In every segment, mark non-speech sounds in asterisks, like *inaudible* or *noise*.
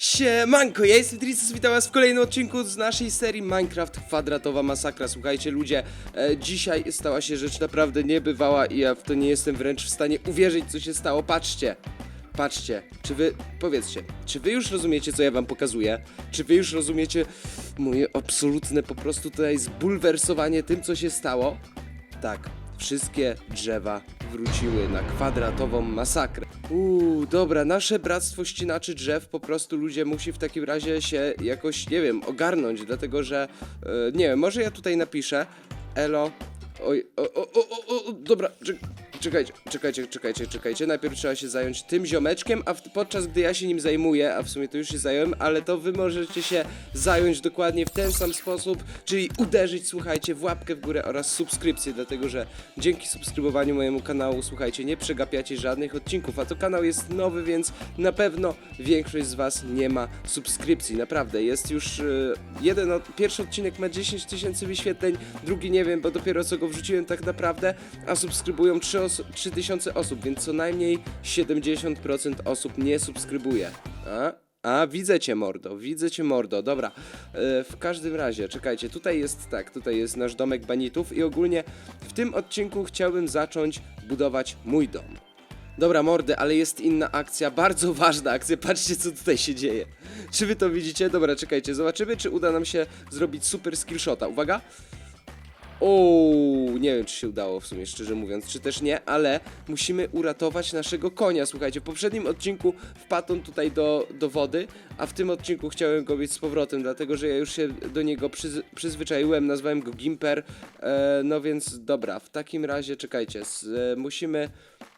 Siemanko, ja jestem Trisus, witam was w kolejnym odcinku z naszej serii Minecraft Kwadratowa Masakra. Słuchajcie ludzie, e, dzisiaj stała się rzecz naprawdę niebywała i ja w to nie jestem wręcz w stanie uwierzyć co się stało. Patrzcie, patrzcie, czy wy, powiedzcie, czy wy już rozumiecie co ja wam pokazuję? Czy wy już rozumiecie moje absolutne po prostu tutaj zbulwersowanie tym co się stało? Tak, wszystkie drzewa wróciły na kwadratową masakrę. Uuu, dobra, nasze bractwo ścinaczy drzew po prostu ludzie musi w takim razie się jakoś, nie wiem, ogarnąć, dlatego że, e, nie wiem, może ja tutaj napiszę, elo, oj, o, o, o, o, o dobra, czek- czekajcie, czekajcie, czekajcie, czekajcie, najpierw trzeba się zająć tym ziomeczkiem, a w, podczas gdy ja się nim zajmuję, a w sumie to już się zająłem, ale to wy możecie się zająć dokładnie w ten sam sposób, czyli uderzyć, słuchajcie, w łapkę w górę oraz subskrypcję, dlatego że dzięki subskrybowaniu mojemu kanału, słuchajcie, nie przegapiacie żadnych odcinków, a to kanał jest nowy, więc na pewno większość z was nie ma subskrypcji, naprawdę, jest już e, jeden, od, pierwszy odcinek ma 10 tysięcy wyświetleń, drugi nie wiem, bo dopiero co go wrzuciłem tak naprawdę, a subskrybują 3, oso- 3 tysiące osób, więc co najmniej 70% osób nie subskrybuje. A? A, widzę cię, mordo, widzę cię, mordo. Dobra, e, w każdym razie, czekajcie, tutaj jest tak, tutaj jest nasz domek banitów i ogólnie w tym odcinku chciałbym zacząć budować mój dom. Dobra, mordy, ale jest inna akcja, bardzo ważna akcja. Patrzcie, co tutaj się dzieje. Czy wy to widzicie? Dobra, czekajcie, zobaczymy, czy uda nam się zrobić super skillshota. Uwaga! O, nie wiem, czy się udało w sumie, szczerze mówiąc, czy też nie, ale musimy uratować naszego konia. Słuchajcie, w poprzednim odcinku wpadł on tutaj do, do wody, a w tym odcinku chciałem go mieć z powrotem, dlatego że ja już się do niego przyz, przyzwyczaiłem, nazwałem go Gimper. E, no więc dobra, w takim razie czekajcie, s, e, musimy.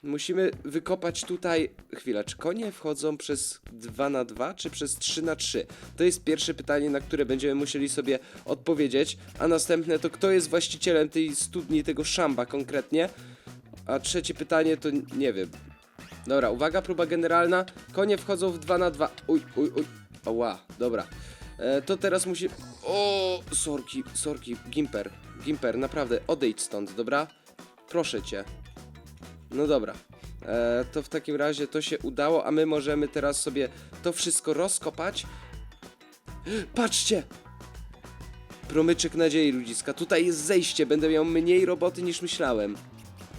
Musimy wykopać tutaj. Chwila, czy konie wchodzą przez 2 na 2 czy przez 3 na 3 To jest pierwsze pytanie, na które będziemy musieli sobie odpowiedzieć. A następne to kto jest właścicielem tej studni, tego szamba konkretnie. A trzecie pytanie to nie wiem. Dobra, uwaga, próba generalna. Konie wchodzą w 2 na 2 Uj, uj, uj. Oła, dobra. E, to teraz musi. O, sorki, sorki, Gimper. Gimper, naprawdę, odejdź stąd, dobra? Proszę cię. No dobra. E, to w takim razie to się udało, a my możemy teraz sobie to wszystko rozkopać. Patrzcie! Promyczek nadziei, ludziska. Tutaj jest zejście. Będę miał mniej roboty niż myślałem.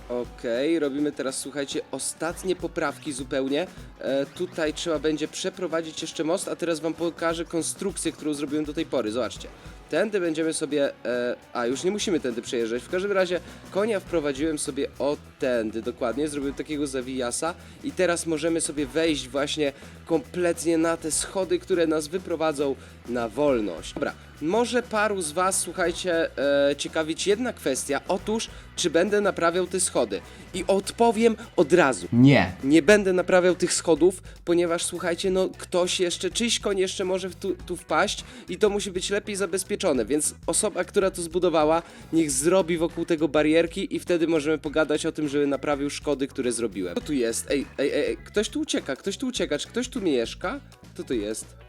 Okej, robimy teraz, słuchajcie, ostatnie poprawki zupełnie. E, tutaj trzeba będzie przeprowadzić jeszcze most, a teraz wam pokażę konstrukcję, którą zrobiłem do tej pory. Zobaczcie. Tędy będziemy sobie. E, a, już nie musimy tędy przejeżdżać. W każdym razie konia wprowadziłem sobie o tędy dokładnie. Zrobiłem takiego zawijasa i teraz możemy sobie wejść właśnie kompletnie na te schody, które nas wyprowadzą na wolność. Dobra, może paru z Was, słuchajcie, e, ciekawić jedna kwestia. Otóż, czy będę naprawiał te schody? I odpowiem od razu. Nie. Nie będę naprawiał tych schodów, ponieważ słuchajcie, no ktoś jeszcze, czyjś koń jeszcze może tu, tu wpaść i to musi być lepiej zabezpieczone, więc osoba, która to zbudowała, niech zrobi wokół tego barierki i wtedy możemy pogadać o tym, żeby naprawił szkody, które zrobiłem. Co tu jest? Ej, ej, ej, ej, ktoś tu ucieka, ktoś tu ucieka, czy ktoś tu mieszka? Kto to jest?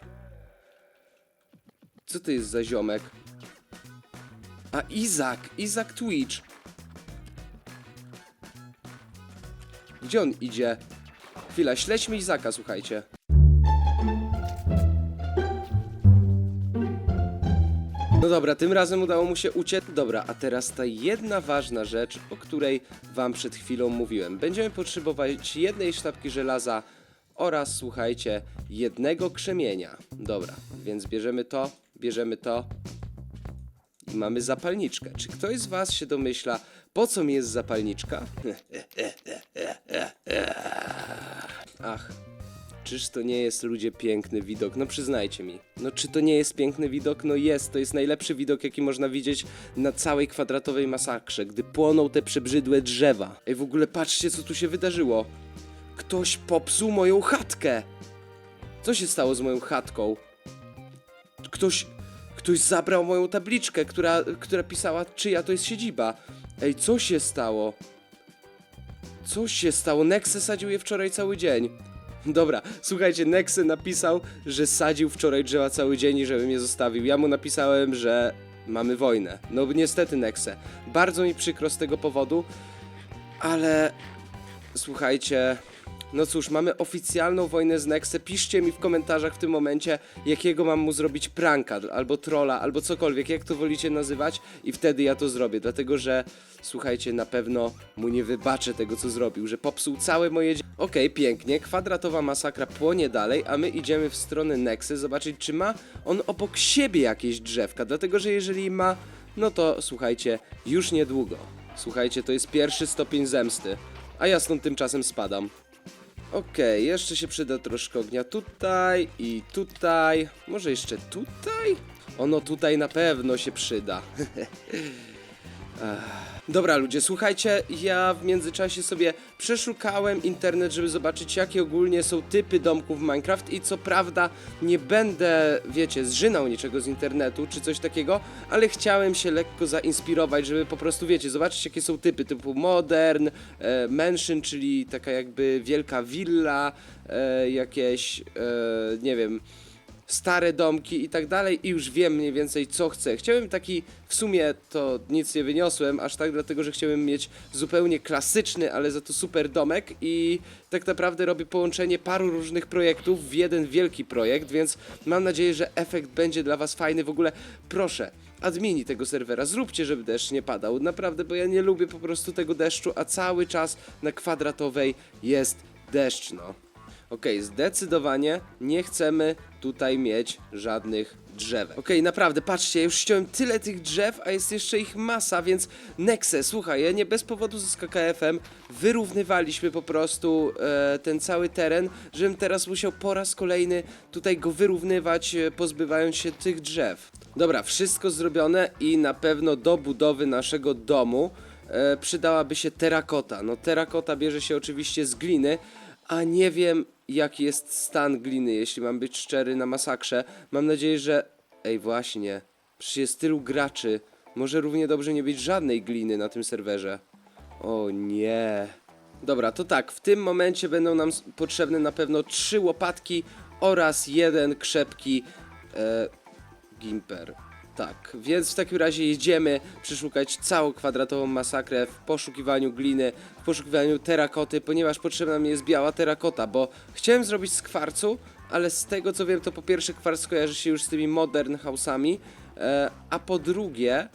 Co to jest za ziomek? A Izak, Izak Twitch. Gdzie on idzie? Chwila, śledźmy Izaka, słuchajcie. No dobra, tym razem udało mu się uciec. Dobra, a teraz ta jedna ważna rzecz, o której wam przed chwilą mówiłem. Będziemy potrzebować jednej sztabki żelaza oraz, słuchajcie, jednego krzemienia. Dobra, więc bierzemy to, bierzemy to i mamy zapalniczkę. Czy ktoś z was się domyśla, po co mi jest zapalniczka? *laughs* Ach, czyż to nie jest ludzie piękny widok? No przyznajcie mi. No czy to nie jest piękny widok? No jest, to jest najlepszy widok, jaki można widzieć na całej kwadratowej masakrze, gdy płoną te przebrzydłe drzewa. Ej, w ogóle patrzcie, co tu się wydarzyło. Ktoś popsuł moją chatkę. Co się stało z moją chatką? Ktoś, ktoś zabrał moją tabliczkę, która, która pisała, czyja to jest siedziba. Ej, co się stało? Co się stało? Nexe sadził je wczoraj cały dzień. Dobra, słuchajcie, Nexe napisał, że sadził wczoraj drzewa cały dzień i żebym je zostawił. Ja mu napisałem, że mamy wojnę. No niestety, Nexe. Bardzo mi przykro z tego powodu, ale słuchajcie, No cóż, mamy oficjalną wojnę z Nexe. Piszcie mi w komentarzach w tym momencie, jakiego mam mu zrobić pranka, albo trolla, albo cokolwiek, jak to wolicie nazywać i wtedy ja to zrobię, dlatego że słuchajcie, na pewno mu nie wybaczę tego, co zrobił, że popsuł całe moje... Okej, pięknie, kwadratowa masakra płonie dalej, a my idziemy w stronę Nexy, zobaczyć, czy ma on obok siebie jakieś drzewka, dlatego że jeżeli ma, no to słuchajcie, już niedługo. Słuchajcie, to jest pierwszy stopień zemsty, a ja stąd tymczasem spadam. Okej, jeszcze się przyda troszkę ognia tutaj i tutaj. Może jeszcze tutaj? Ono tutaj na pewno się przyda. *laughs* Dobra ludzie, słuchajcie, ja w międzyczasie sobie przeszukałem internet, żeby zobaczyć jakie ogólnie są typy domków w Minecraft i co prawda nie będę, wiecie, zżynał niczego z internetu czy coś takiego, ale chciałem się lekko zainspirować, żeby po prostu, wiecie, zobaczyć jakie są typy typu modern, e, mansion, czyli taka jakby wielka willa, e, jakieś, e, nie wiem, stare domki i tak dalej i już wiem mniej więcej co chcę. Chciałem taki, w sumie to nic nie wyniosłem, aż tak dlatego, że chciałem mieć zupełnie klasyczny, ale za to super domek i tak naprawdę robię połączenie paru różnych projektów w jeden wielki projekt, więc mam nadzieję, że efekt będzie dla was fajny. W ogóle proszę, admini tego serwera, zróbcie, żeby deszcz nie padał. Naprawdę, bo ja nie lubię po prostu tego deszczu, a cały czas na kwadratowej jest deszcz, no. Okej, zdecydowanie nie chcemy tutaj mieć żadnych drzewek. Okej, naprawdę, patrzcie, ja już ściąłem tyle tych drzew, a jest jeszcze ich masa, więc Nexe, słuchaj, ja nie bez powodu ze KKF-em wyrównywaliśmy po prostu e, ten cały teren, żebym teraz musiał po raz kolejny tutaj go wyrównywać, e, pozbywając się tych drzew. Dobra, wszystko zrobione i na pewno do budowy naszego domu e, przydałaby się terakota. No terakota bierze się oczywiście z gliny, a nie wiem jaki jest stan gliny, jeśli mam być szczery na masakrze. Mam nadzieję, że... Ej, właśnie, przecież jest tylu graczy. Może równie dobrze nie być żadnej gliny na tym serwerze. O nie. Dobra, to tak, w tym momencie będą nam potrzebne na pewno trzy łopatki oraz jeden krzepki e, gimper. Tak, więc w takim razie jedziemy przeszukać całą kwadratową masakrę w poszukiwaniu gliny, w poszukiwaniu terakoty, ponieważ potrzebna mi jest biała terakota, bo chciałem zrobić z kwarcu, ale z tego co wiem to po pierwsze kwarc kojarzy się już z tymi modern house'ami, e, a po drugie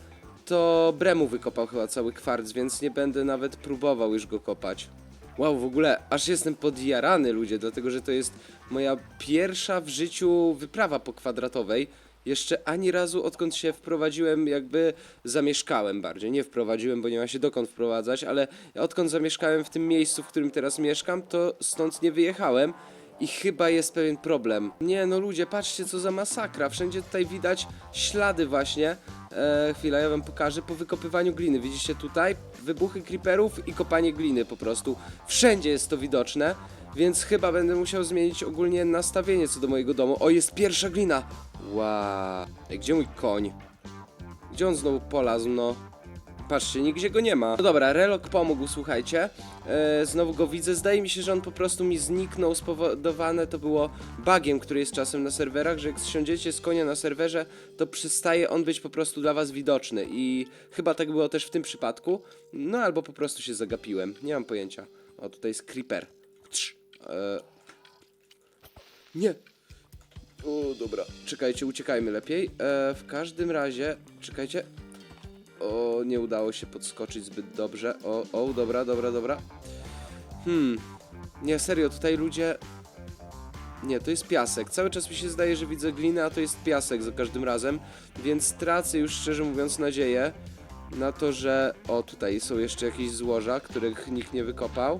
to Bremu wykopał chyba cały kwarc, więc nie będę nawet próbował już go kopać. Wow, w ogóle aż jestem podjarany ludzie, dlatego że to jest moja pierwsza w życiu wyprawa po kwadratowej. Jeszcze ani razu odkąd się wprowadziłem, jakby zamieszkałem bardziej. Nie wprowadziłem, bo nie ma się dokąd wprowadzać, ale odkąd zamieszkałem w tym miejscu, w którym teraz mieszkam, to stąd nie wyjechałem. I chyba jest pewien problem. Nie no ludzie, patrzcie co za masakra. Wszędzie tutaj widać ślady właśnie. E, chwila, ja wam pokażę. Po wykopywaniu gliny. Widzicie tutaj? Wybuchy creeperów i kopanie gliny po prostu. Wszędzie jest to widoczne. Więc chyba będę musiał zmienić ogólnie nastawienie co do mojego domu. O, jest pierwsza glina. Wow. Gdzie mój koń? Gdzie on znowu polazł, no? Patrzcie, nigdzie go nie ma. No dobra, Relok pomógł, słuchajcie. E, znowu go widzę. Zdaje mi się, że on po prostu mi zniknął. Spowodowane to było bugiem, który jest czasem na serwerach, że jak zsiądziecie z konia na serwerze, to przestaje on być po prostu dla was widoczny. I chyba tak było też w tym przypadku. No albo po prostu się zagapiłem. Nie mam pojęcia. O, tutaj jest creeper. Trz. E... Nie. O, dobra. Czekajcie, uciekajmy lepiej. E, w każdym razie, czekajcie. O, nie udało się podskoczyć zbyt dobrze. O, o, dobra, dobra, dobra. Hmm. Nie, serio, tutaj ludzie... Nie, to jest piasek. Cały czas mi się zdaje, że widzę glinę, a to jest piasek za każdym razem. Więc tracę już szczerze mówiąc nadzieję na to, że... O, tutaj są jeszcze jakieś złoża, których nikt nie wykopał.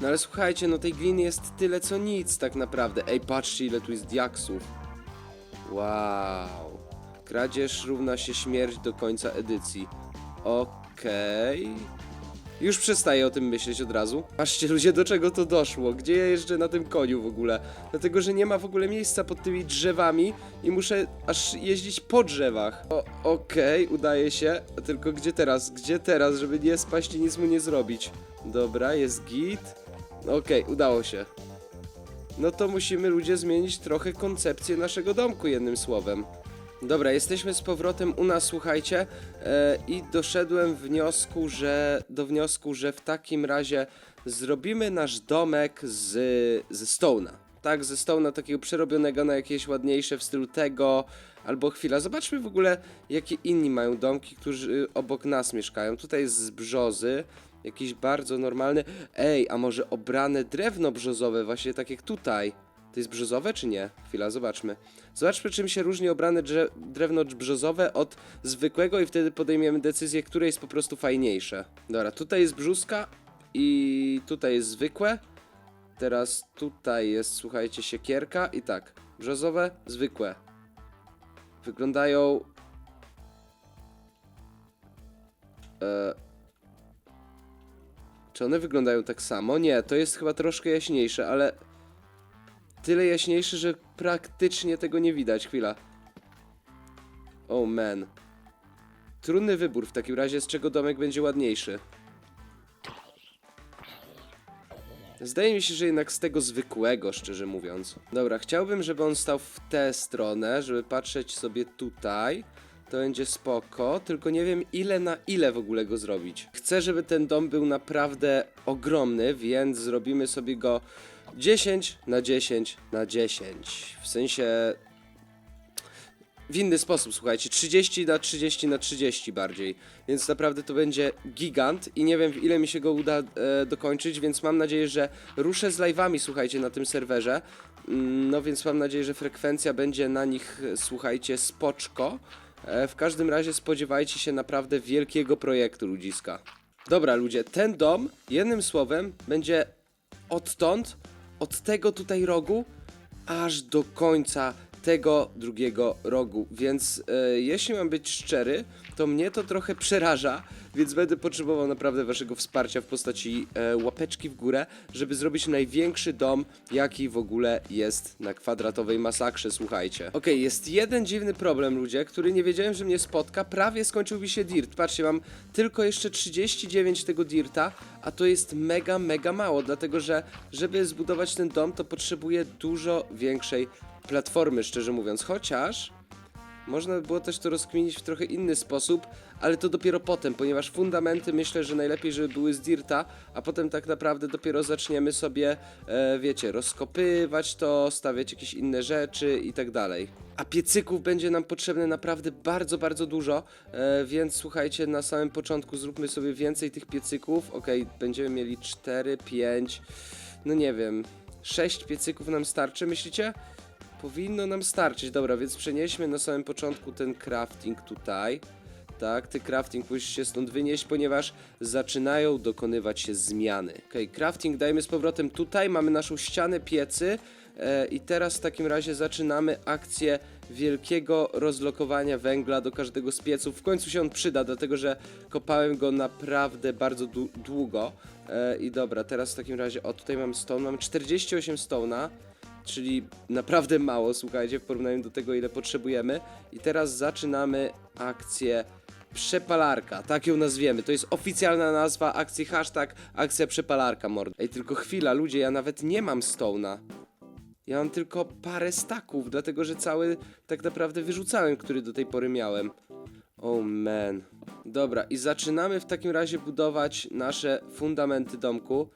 No ale słuchajcie, no tej gliny jest tyle co nic tak naprawdę. Ej, patrzcie ile tu jest diaksów. Wow. Kradzież równa się śmierć do końca edycji. Okej. Już przestaję o tym myśleć od razu. Patrzcie ludzie, do czego to doszło. Gdzie ja jeżdżę na tym koniu w ogóle? Dlatego, że nie ma w ogóle miejsca pod tymi drzewami i muszę aż jeździć po drzewach. O, okej, udaje się. Tylko gdzie teraz? Gdzie teraz, żeby nie spaść i nic mu nie zrobić? Dobra, jest git. Okej, udało się. No to musimy ludzie zmienić trochę koncepcję naszego domku, jednym słowem. Dobra, jesteśmy z powrotem u nas, słuchajcie, e, i doszedłem wniosku, że do wniosku, że w takim razie zrobimy nasz domek z, ze stone'a. Tak, ze stone'a takiego przerobionego na jakieś ładniejsze w stylu tego, albo chwila. Zobaczmy w ogóle, jakie inni mają domki, którzy y, obok nas mieszkają. Tutaj jest z brzozy, jakiś bardzo normalny. Ej, a może obrane drewno brzozowe, właśnie tak jak tutaj. To jest brzozowe czy nie? Chwila, zobaczmy. Zobaczmy, czym się różni obrane drewno brzozowe od zwykłego i wtedy podejmiemy decyzję, które jest po prostu fajniejsze. Dobra, tutaj jest brzuska i tutaj jest zwykłe. Teraz tutaj jest, słuchajcie, siekierka i tak. Brzozowe, zwykłe. Wyglądają... E... Czy one wyglądają tak samo? Nie, to jest chyba troszkę jaśniejsze, ale... Tyle jaśniejsze, że praktycznie tego nie widać. Chwila. Oh man. Trudny wybór w takim razie, z czego domek będzie ładniejszy. Zdaje mi się, że jednak z tego zwykłego, szczerze mówiąc. Dobra, chciałbym, żeby on stał w tę stronę, żeby patrzeć sobie tutaj. To będzie spoko, tylko nie wiem ile na ile w ogóle go zrobić. Chcę, żeby ten dom był naprawdę ogromny, więc zrobimy sobie go 10 na 10 na 10. W sensie w inny sposób, słuchajcie, 30 na 30 na 30 bardziej, więc naprawdę to będzie gigant i nie wiem w ile mi się go uda e, dokończyć, więc mam nadzieję, że ruszę z live'ami, słuchajcie, na tym serwerze, Mm, no więc mam nadzieję, że frekwencja będzie na nich, słuchajcie, spoczko. E, w każdym razie spodziewajcie się naprawdę wielkiego projektu ludziska. Dobra ludzie, ten dom, jednym słowem, będzie odtąd, od tego tutaj rogu, aż do końca tego drugiego rogu. Więc e, jeśli mam być szczery, to mnie to trochę przeraża, więc będę potrzebował naprawdę waszego wsparcia w postaci e, łapeczki w górę, żeby zrobić największy dom, jaki w ogóle jest na kwadratowej masakrze, słuchajcie. Okej, jest jeden dziwny problem, ludzie, który nie wiedziałem, że mnie spotka. Prawie skończył mi się dirt. Patrzcie, mam tylko jeszcze 39 tego dirta, a to jest mega, mega mało, dlatego że żeby zbudować ten dom, to potrzebuję dużo większej platformy, szczerze mówiąc. Chociaż można by było też to rozkminić w trochę inny sposób, ale to dopiero potem, ponieważ fundamenty myślę, że najlepiej, żeby były z dirta, a potem tak naprawdę dopiero zaczniemy sobie, e, wiecie, rozkopywać to, stawiać jakieś inne rzeczy i tak dalej. A piecyków będzie nam potrzebne naprawdę bardzo, bardzo dużo, e, więc słuchajcie, na samym początku zróbmy sobie więcej tych piecyków. Okej, będziemy mieli 4, 5, no nie wiem, 6 piecyków nam starczy, myślicie? Powinno nam starczyć, dobra, więc przenieśmy na samym początku ten crafting tutaj. Tak, ty crafting musisz się stąd wynieść, ponieważ zaczynają dokonywać się zmiany. Okej, crafting dajmy z powrotem tutaj, mamy naszą ścianę piecy e, i teraz w takim razie zaczynamy akcję wielkiego rozlokowania węgla do każdego z pieców. W końcu się on przyda, dlatego że kopałem go naprawdę bardzo dłu- długo. E, I dobra, teraz w takim razie, o tutaj mam stone, mamy 48 stone'a czyli naprawdę mało, słuchajcie, w porównaniu do tego, ile potrzebujemy. I teraz zaczynamy akcję przepalarka, tak ją nazwiemy. To jest oficjalna nazwa akcji, hashtag akcja przepalarka, mord. Ej, tylko chwila, ludzie, ja nawet nie mam stone'a. Ja mam tylko parę staków, dlatego że cały tak naprawdę wyrzucałem, który do tej pory miałem. Oh man. Dobra, i zaczynamy w takim razie budować nasze fundamenty domku.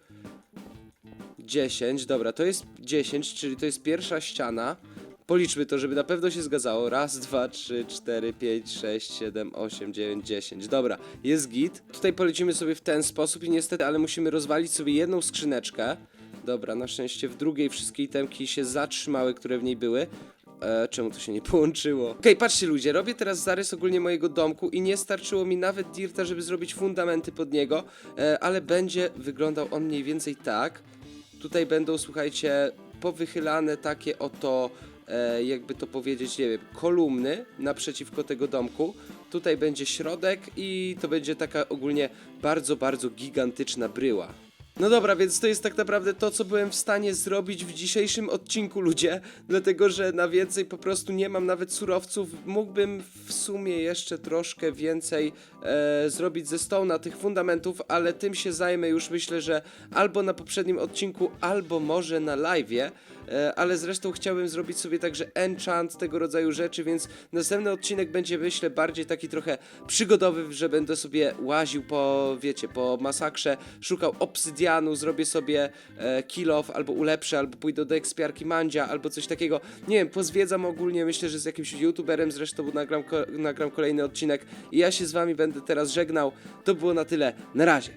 10, dobra, to jest 10, czyli to jest pierwsza ściana. Policzmy to, żeby na pewno się zgadzało. Raz, dwa, trzy, cztery, pięć, sześć, siedem, osiem, dziewięć, dziesięć. Dobra, jest git. Tutaj polecimy sobie w ten sposób i niestety, ale musimy rozwalić sobie jedną skrzyneczkę. Dobra, na szczęście w drugiej wszystkie itemki się zatrzymały, które w niej były. E, czemu to się nie połączyło? Okej, patrzcie ludzie, robię teraz zarys ogólnie mojego domku i nie starczyło mi nawet dirta, żeby zrobić fundamenty pod niego, e, ale będzie wyglądał on mniej więcej tak. Tutaj będą, słuchajcie, powychylane takie oto, e, jakby to powiedzieć, nie wiem, kolumny naprzeciwko tego domku. Tutaj będzie środek i to będzie taka ogólnie bardzo, bardzo gigantyczna bryła. No dobra, więc to jest tak naprawdę to, co byłem w stanie zrobić w dzisiejszym odcinku, ludzie, dlatego że na więcej po prostu nie mam nawet surowców. Mógłbym w sumie jeszcze troszkę więcej e, zrobić ze stołna tych fundamentów, ale tym się zajmę już myślę, że albo na poprzednim odcinku, albo może na live'ie. E, ale zresztą chciałbym zrobić sobie także enchant, tego rodzaju rzeczy, więc następny odcinek będzie, myślę, bardziej taki trochę przygodowy, że będę sobie łaził po, wiecie, po masakrze, szukał obsydianu, zrobię sobie e, kill off, albo ulepszę, albo pójdę do ekspiarki Mandzia, albo coś takiego. Nie wiem, pozwiedzam ogólnie, myślę, że z jakimś youtuberem zresztą nagram, ko- nagram kolejny odcinek i ja się z wami będę teraz żegnał. To było na tyle. Na razie.